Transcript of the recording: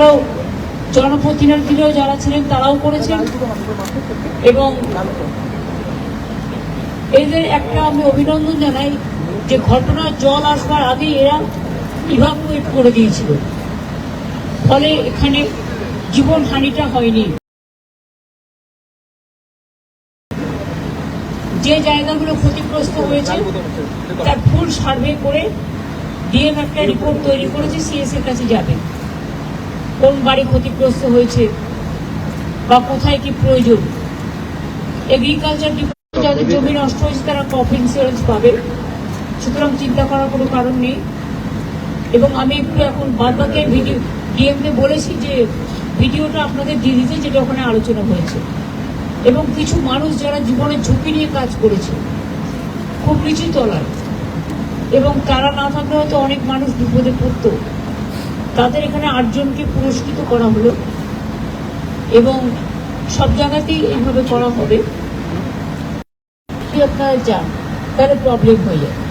তাছাড়াও জনপ্রতিনিধিরাও যারা ছিলেন, তারাও করেছেন। এবং এদের একটা আমি অভিনন্দন জানাই যে ঘটনার জল আসবার আগে এরা ইভাকুয়েট করে দিয়েছিল। ফলে এখানে জীবন হানিটা হয়নি। যে জায়গাগুলো ক্ষতিগ্রস্ত হয়েছে, তার ফুল সার্ভে করে ডিএম একটা রিপোর্ট তৈরি করেছে সিএস এর কাছে যাবে। কোন বাড়ি ক্ষতিগ্রস্ত হয়েছে বা কোথায় কি প্রয়োজন? এগ্রিকালচার ডিপার্টমেন্ট যাদের জমি নষ্ট হয়েছে তারা ক্রপ ইন্স্যুরেন্স পাবে। সুতরাং চিন্তা করার কোনো কারণ নেই। এবং আমি একটু এখন বাদবাকি ভিডিও ডিএমকে বলেছি যে ভিডিওটা আপনাদের দিয়ে দিতে যেটা ওখানে আলোচনা হয়েছে। এবং কিছু মানুষ যারা জীবনের ঝুঁকি নিয়ে কাজ করেছে, খুব নিচু তলায়, এবং তারা না থাকলে হয়তো অনেক মানুষ বিপদে পড়ত। তাদের এখানে আটজনকে পুরস্কৃত করা হলো। এবং সব জায়গাতেই এইভাবে করা হবে। আপনারা যান তাহলে প্রবলেম হয়ে যায়